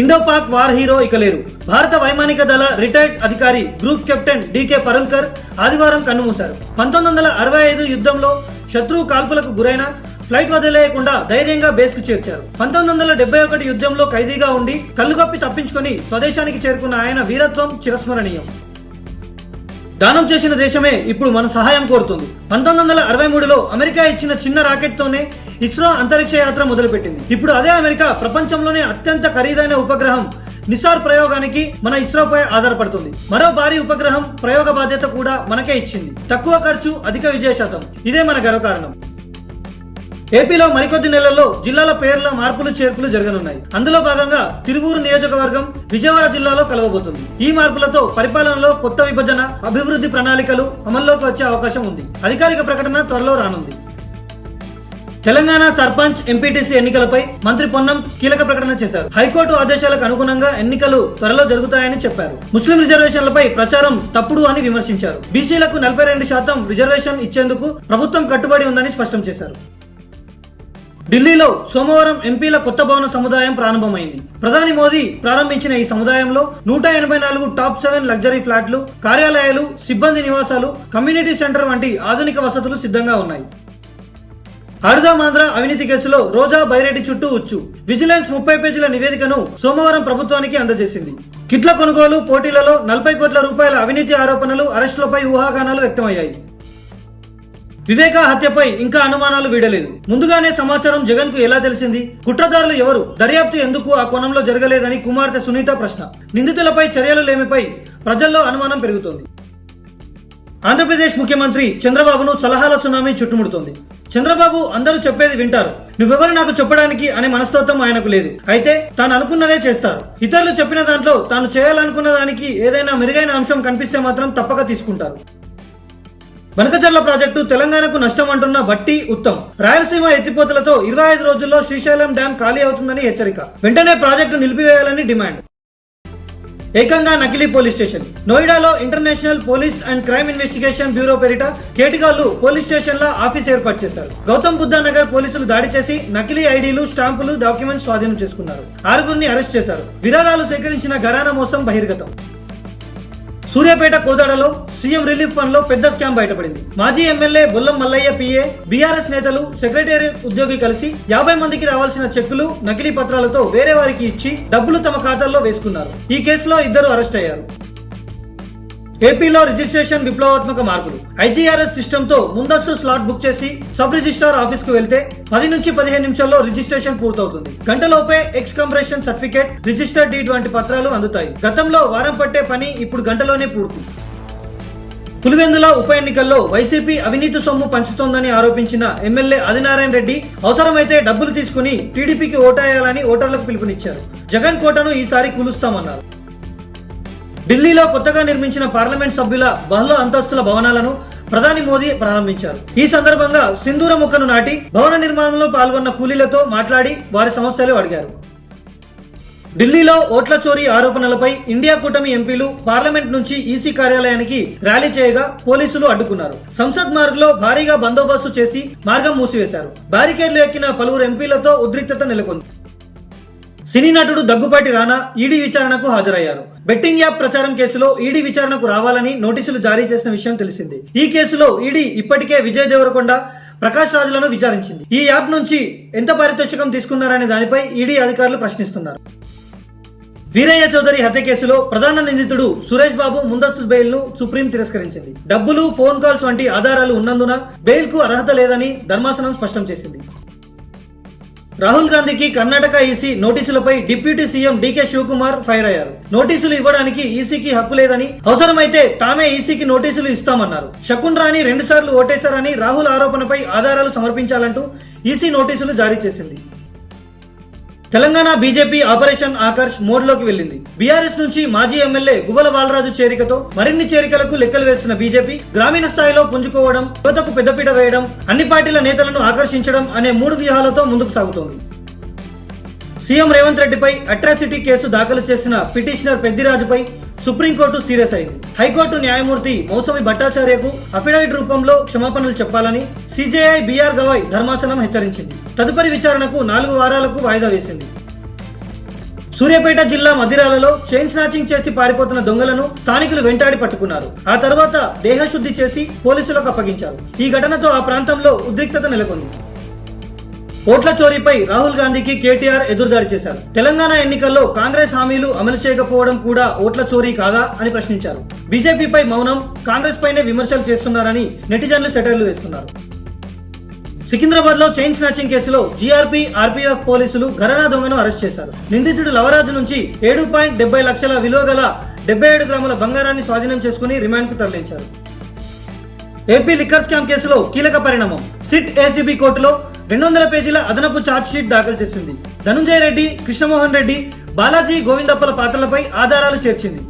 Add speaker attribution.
Speaker 1: Indo Pak war hero ఇక లేరు. భారత వైమానిక దళ రిటైర్డ్ అధికారి గ్రూప్ కెప్టెన్ డీకే పరుల్కర్ ఆదివారం కన్నుమూశారు. పంతొమ్మిది వందల అరవై ఐదు యుద్ధంలో శత్రువు కాల్పులకు గురైన ఫ్లైట్ వదిలేయకుండా ధైర్యంగా బేస్కు చేర్చారు. పంతొమ్మిది వందల డెబ్బై ఒకటి యుద్ధంలో ఖైదీగా ఉండి కళ్ళుగప్పి తప్పించుకొని స్వదేశానికి చేరుకున్న ఆయన వీరత్వం చిరస్మరణీయం. దానం చేసిన దేశమే ఇప్పుడు మన సహాయం కోరుతుంది. పంతొమ్మిది వందల అరవై మూడులో అమెరికా ఇచ్చిన చిన్న రాకెట్ తోనే ఇస్రో అంతరిక్ష యాత్ర మొదలుపెట్టింది. ఇప్పుడు అదే అమెరికా ప్రపంచంలోనే అత్యంత ఖరీదైన ఉపగ్రహం నిసార్ ప్రయోగానికి మన ఇస్రోపై ఆధారపడుతుంది. మరో భారీ ఉపగ్రహం ప్రయోగ బాధ్యత కూడా మనకే ఇచ్చింది. తక్కువ ఖర్చు అధిక విజయ శాతం. ఇదే మన గర్వకారణం ఏపీలో మరికొద్ది నెలల్లో జిల్లాల పేర్ల మార్పులు చేర్పులు జరగనున్నాయి. అందులో భాగంగా తిరువూరు నియోజకవర్గం విజయవాడ జిల్లాలో కలవబోతుంది. ఈ మార్పులతో పరిపాలనలో కొత్త విభజన అభివృద్ధి ప్రణాళికలు అమల్లోకి వచ్చే అవకాశం ఉంది. అధికారిక ప్రకటన త్వరలో రానుంది. తెలంగాణ సర్పంచ్ ఎంపీటీసీ ఎన్నికలపై మంత్రి పొన్నం కీలక ప్రకటన చేశారు. హైకోర్టు ఆదేశాలకు అనుగుణంగా ఎన్నికలు త్వరలో జరుగుతాయని చెప్పారు. ముస్లిం రిజర్వేషన్లపై ప్రచారం తప్పుడు అని విమర్శించారు. బీసీలకు నలభై రెండు శాతం రిజర్వేషన్ ఇచ్చేందుకు ప్రభుత్వం కట్టుబడి ఉందని స్పష్టం చేశారు. ఢిల్లీలో సోమవారం ఎంపీల కొత్త భవన సముదాయం ప్రారంభమైంది. ప్రధాని మోదీ ప్రారంభించిన ఈ సముదాయంలో నూట ఎనభై నాలుగు టాప్ సెవెన్ లగ్జరీ ఫ్లాట్లు కార్యాలయాలు సిబ్బంది నివాసాలు కమ్యూనిటీ సెంటర్ వంటి ఆధునిక వసతులు సిద్ధంగా ఉన్నాయి. ఆంధ్ర అవినీతి కేసులో రోజా బైరెడ్డి చుట్టూ ఉచ్చు. విజిలెన్స్ ముప్పై పేజీల నివేదికను సోమవారం ప్రభుత్వానికి అందజేసింది. కిట్ల కొనుగోలు పోటీలలో నలభై కోట్ల రూపాయల అవినీతి ఆరోపణలు అరెస్టులపై ఊహాగానాలు వ్యక్తమయ్యాయి. వివేకా హత్యపై ఇంకా అనుమానాలు వీడలేదు. ముందుగానే సమాచారం జగన్కు ఎలా తెలిసింది? కుట్రదారులు ఎవరు? దర్యాప్తు ఎందుకు ఆ కోణంలో జరగలేదని కుమార్తె సునీత ప్రశ్న. నిందితులపై చర్యలు లేమిపై ప్రజల్లో అనుమానం పెరుగుతోంది. ఆంధ్రప్రదేశ్ ముఖ్యమంత్రి చంద్రబాబును సలహాల సునామీ చుట్టుముడుతోంది. చంద్రబాబు అందరూ చెప్పేది వింటారు. నువ్వెవరు నాకు చెప్పడానికి అనే మనస్తత్వం ఆయనకు లేదు. అయితే తాను అనుకున్నదే చేస్తారు. ఇతరులు చెప్పిన దాంట్లో తాను చేయాలనుకున్న దానికి ఏదైనా మెరుగైన అంశం కనిపిస్తే మాత్రం తప్పక తీసుకుంటారు. బనకచర్ల ప్రాజెక్టు తెలంగాణకు నష్టం అంటున్న బట్టి ఉత్తమ్. రాయలసీమ ఎత్తిపోతలతో ఇరవై ఐదు రోజుల్లో శ్రీశైలం డ్యాం ఖాళీ అవుతుందని హెచ్చరిక. వెంటనే ప్రాజెక్టు నిలిపివేయాలని డిమాండ్. ఏకంగా నకిలీ police station. నోయిడాలో international police and crime investigation bureau పేరిట కేటిగాళ్ళు పోలీస్ స్టేషన్లో ఆఫీస్ ఏర్పాటు చేశారు. గౌతమ్ బుద్ధ నగర్ పోలీసులు దాడి చేసి నకిలీ ఐడీలు స్టాంపులు డాక్యుమెంట్స్ స్వాధీనం చేసుకున్నారు. ఆరుగురిని అరెస్ట్ చేశారు. విరాళాలు సేకరించిన ఘరానా మోసం బహిర్గతం. సూర్యాపేట కోదాడలో సీఎం రిలీఫ్ ఫండ్లో పెద్ద స్కామ్ బయటపడింది. మాజీ MLA Bollam Mallaiah PA BRS నేతలు సెక్రటేరియట్ ఉద్యోగి కలిసి యాభై మందికి రావాల్సిన చెక్కులు నకిలీ పత్రాలతో వేరే వారికి ఇచ్చి డబ్బులు తమ ఖాతాల్లో వేసుకున్నారు. ఈ కేసులో ఇద్దరు అరెస్ట్ అయ్యారు. ఏపీలో రిజిస్ట్రేషన్ విప్లవాత్మక మార్పులు. ఐజీఆర్ఎస్ సిస్టమ్తో ముందస్తు స్లాట్ బుక్ చేసి సబ్ రిజిస్ట్రార్ ఆఫీస్కు వెళ్తే పది నుంచి పదిహేను నిమిషాల్లో రిజిస్ట్రేషన్ పూర్తవుతుంది. గంటలోపే ఎక్స్ కంప్రెషన్ సర్టిఫికేట్ రిజిస్టర్ డీడ్ వంటి పత్రాలు అందుతాయి. గతంలో వారం పట్టే పని ఇప్పుడు గంటలోనే పూర్తి. పులివెందుల ఉప ఎన్నికల్లో వైసీపీ అవినీతి సొమ్ము పంచుతోందని ఆరోపించిన ఎమ్మెల్యే ఆదినారాయణ రెడ్డి అవసరమైతే డబ్బులు తీసుకుని టీడీపీకి ఓటేయాలని ఓటర్లకు పిలుపునిచ్చారు. జగన్ కోటను ఈసారి కూలుస్తామన్నారు. ఢిల్లీలో కొత్తగా నిర్మించిన పార్లమెంట్ సభ్యుల బహుళ అంతస్తుల భవనాలను ప్రధాని మోదీ ప్రారంభించారు. ఈ సందర్భంగా సింధూర ముక్కను నాటి భవన నిర్మాణంలో పాల్గొన్న కూలీలతో మాట్లాడి వారి సమస్యలు అడిగారు. ఢిల్లీలో ఓట్ల చోరీ ఆరోపణలపై ఇండియా కూటమి ఎంపీలు పార్లమెంట్ నుంచి ఈసీ కార్యాలయానికి ర్యాలీ చేయగా పోలీసులు అడ్డుకున్నారు. సంసద్ మార్గ్లో భారీగా బందోబస్తు చేసి మార్గం మూసివేశారు. బ్యారికేడ్లు ఎక్కిన పలువురు ఎంపీలతో ఉద్రిక్తత నెలకొంది. సినీ నటుడు దగ్గుపాటి రానా ఈడీ విచారణకు హాజరయ్యారు. బెట్టింగ్ యాప్ ప్రచారం కేసులో ఈడీ విచారణకు రావాలని నోటీసులు జారీ చేసిన విషయం తెలిసింది. ఈ కేసులో ఈడీ ఇప్పటికే విజయ్ దేవరకొండ ప్రకాష్ రాజులను విచారించింది. ఈ యాప్ నుంచి ఎంత పారితోషికం తీసుకున్నారనే దానిపై ఈడీ అధికారులు ప్రశ్నిస్తున్నారు. వీరయ్య చౌదరి హత్య కేసులో ప్రధాన నిందితుడు సురేష్ బాబు ముందస్తు బెయిల్ను సుప్రీం తిరస్కరించింది. డబ్బులు ఫోన్ కాల్స్ వంటి ఆధారాలు ఉన్నందున బెయిల్కు అర్హత లేదని ధర్మాసనం స్పష్టం చేసింది. రాహుల్ గాంధీకి Karnataka EC నోటీసులపై deputy CM DK Shivakumar fire అయ్యారు. నోటీసులు ఇవ్వడానికి ఈసీకి హక్కు లేదని అవసరమైతే తామే ఈసీకి నోటీసులు ఇస్తామన్నారు. శకున్ రాణి రెండు సార్లు ఓటేశారని రాహుల్ ఆరోపణపై ఆధారాలు సమర్పించాలంటూ ఈసీ నోటీసులు జారీ చేసింది. తెలంగాణ బీజేపీ ఆపరేషన్ ఆకర్ష్ మోడ్లోకి వెళ్ళింది బీఆర్ఎస్ నుంచి మాజీ ఎమ్మెల్యే గువ్వల బాలరాజు చేరికతో మరిన్ని చేరికలకు లెక్కలు వేస్తున్న బీజేపీ గ్రామీణ స్థాయిలో పుంజుకోవడం యువతకు పెద్దపీట వేయడం అన్ని పార్టీల నేతలను ఆకర్షించడం అనే మూడు వ్యూహాలతో ముందుకు సాగుతోంది. సీఎం రేవంత్ రెడ్డిపై అట్రాసిటీ కేసు దాఖలు చేసిన పిటిషనర్ పెద్దిరాజుపై సుప్రీంకోర్టు సీరియస్ అయింది. హైకోర్టు న్యాయమూర్తి మౌసమి భట్టాచార్యకు అఫిడవిట్ రూపంలో క్షమాపణలు చెప్పాలని సిజేఐ బీఆర్ గవాయ్ ధర్మాసనం హెచ్చరించింది. తదుపరి విచారణకు నాలుగు వారాలకు వాయిదా వేసింది. సూర్యాపేట జిల్లా మదిరాలలో చైన్ స్నాచింగ్ చేసి పారిపోతున్న దొంగలను స్థానికులు వెంటాడి పట్టుకున్నారు. ఆ తర్వాత దేహశుద్ధి చేసి పోలీసులకు అప్పగించారు. ఈ ఘటనతో ఆ ప్రాంతంలో ఉద్రిక్తత నెలకొంది. ఓట్ల చోరీపై రాహుల్ గాంధీకి కేటీఆర్ ఎదురుదాడి చేశారు. తెలంగాణ ఎన్నికల్లో కాంగ్రెస్ హామీలు అమలు చేయకపోవడం కూడా ఓట్ల చోరీ కాదా అని ప్రశ్నించారు. బీజేపీపై మౌనం కాంగ్రెస్ పైనే విమర్శలు చేస్తున్నారని నెటిజన్లు సెటర్లు వేస్తున్నారు. సికింద్రాబాద్లో చైన్ స్నాచింగ్ కేసులో జీఆర్పీ ఆర్పీఎఫ్ పోలీసులు ఘరనా దొంగను అరెస్ట్ చేశారు. నిందితుడు లవరాజు నుంచి ఏడు పాయింట్ డెబ్బై లక్షల విలువ గల డెబ్బై ఏడు గ్రాముల బంగారాన్ని స్వాధీనం చేసుకుని రిమాండ్కు తరలించారు. ఏపీ లిక్కర్ స్కామ్ కేసులో కీలక పరిణామం. సిట్ ఏసీబీ కోర్టులో రెండు వందల పేజీల అదనపు ఛార్జ్ షీట్ దాఖలు చేసింది. ధనుంజయ రెడ్డి కృష్ణమోహన్ రెడ్డి బాలాజీ గోవిందప్పల పాత్రలపై ఆధారాలు చేర్చింది.